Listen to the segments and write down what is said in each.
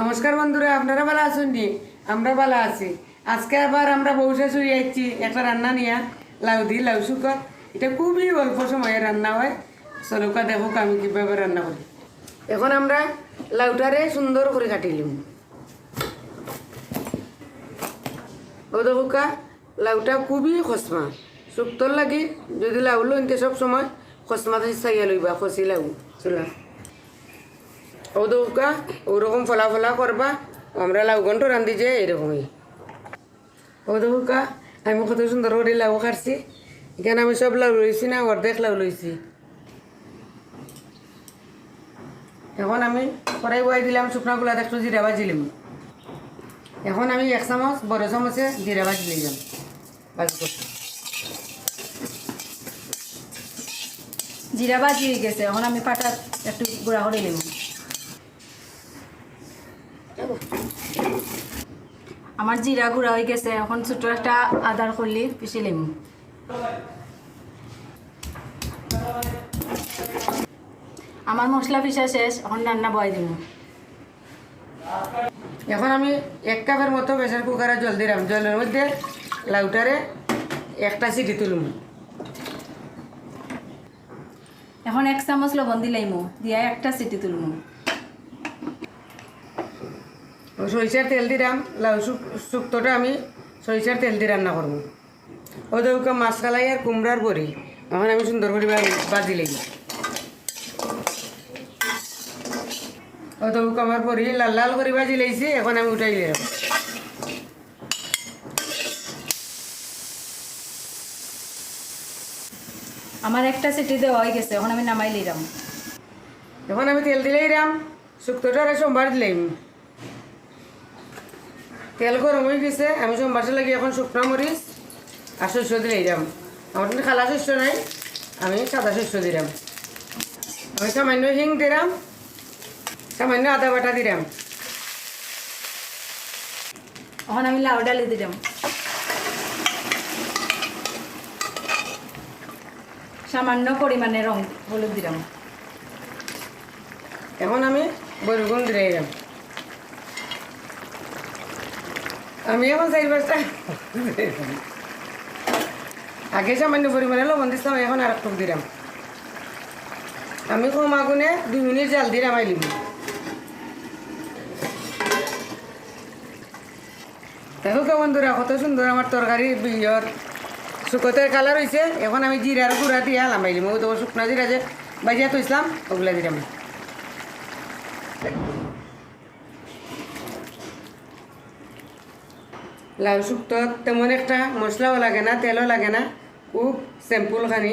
নমস্কার বন্ধুরা, আপনারা ভালো আছেন নি? আমরা ভালো আছি। আজকে আবার আমরা বউ শাশুড়ি আইছি একটা রান্না নিয়া। লাউ দি, লাউ শুকর। এটা খুবই অল্প সময়ে রান্না হয়। চলুকা দেখো আমি কীভাবে রান্না করি। এখন আমরা লাউটারে সুন্দর করে কাটিলাম ও দেখুকা লাউটা খুবই খসমা। শুক্তর লাগি যদি লাউ লইতে সব সময়, খসমাতে চাইয়া লইবা, খসি লাউ। চুলা। ও দৌকা ওরকম ফলা ফলা করবা, আমরা লাউ ঘন্ট রান্ধি যে এরকমই। ও দৌকা আমি কত সুন্দর করে লাউ কাটছি এখানে আমি সব লাউ লইছি না, অর্ধেক লাউ লইছি। এখন আমি কড়াই বয়াই দিলাম, শুকনা গুলাতে একটু জিরা ভাজিলাম এখন আমি এক চামচ, বড় চামচে জিরা ভাজি লইলাম ভাজি করছি। জিরা বাজি হয়ে গেছে, এখন আমি পাটা একটু গুঁড়া করে নেব আমার জিরা গুঁড়া হয়ে গেছে এখন ছোট একটা আদার করলি পিসি নেব আমার মশলা পিসা শেষ এখন রান্না বয় দিব এখন আমি এক কাপের মতো প্রেসার কুকারে জল দিলাম। জলের মধ্যে লাউটারে একটা সিটি তুলুম এখন এক চামচ লবণ দিলাইমো দিয়া একটা সিটি তুলমু সরিষার তেল দিলাম লাউ শুক- শুক্তোটা আমি সরিষার তেল দিয়ে রান্না করব। ও দৌকা মাছ কালাই আর কুমড়ার বড়ি। এখন আমি সুন্দর করে বাজি লাগি ও দৌকা আমার বড়ি লাল লাল করে বাজি লাইছি এখন আমি উঠাই দিলাম আমার একটা সিটি দেওয়া হয়ে গেছে এখন আমি নামাই লিলাম এখন আমি তেল দিলেই রাম শুক্তোটা আর সোমবার দিলাম তেল গরম হয়ে গেছে আমি সোমবারটা লাগি এখন শুকনো মরিচ আর শস্য দিলেই রাম আমার কিন্তু খালা শস্য নাই আমি সাদা শস্য দিলাম। আমি সামান্য হিং দিলাম সামান্য আদা বাটা দিলাম। এখন আমি লাউ ডালি দিলাম। সামান্য পরিমাণে রং হলুদ দিলাম। এখন আমি বরগুন দিলেই রাম আমি এখন চারি পাঁচটা আগে সামান্য পরিমাণে লবণ দিতাম এখন আর একটু দিলাম। আমি কম আগুনে দুই মিনিট জাল দিলাম আইলিম দেখো কে বন্ধুরা, কত সুন্দর আমার তরকারি বিয়র। শুকতের কালার হয়েছে এখন আমি জিরার গুঁড়া দিয়ে আলাম আইলিম ও তো শুকনা জিরা যে বাজিয়া থইছিলাম, ওগুলা দিলাম লাউ শুক্তো তেমন একটা মশলাও লাগে না, তেলও লাগে না, খুব সিম্পল খানি।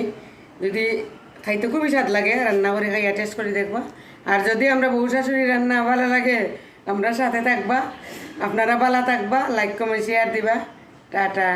যদি খাইতে খুবই স্বাদ লাগে, রান্না করে খাইয়া টেস্ট করে দেখবা। আর যদি আমরা বউ শাশুড়ি রান্না ভালো লাগে, আমরা সাথে থাকবা। আপনারা ভালো থাকবা লাইক কমেন্ট শেয়ার দিবা। টাটা।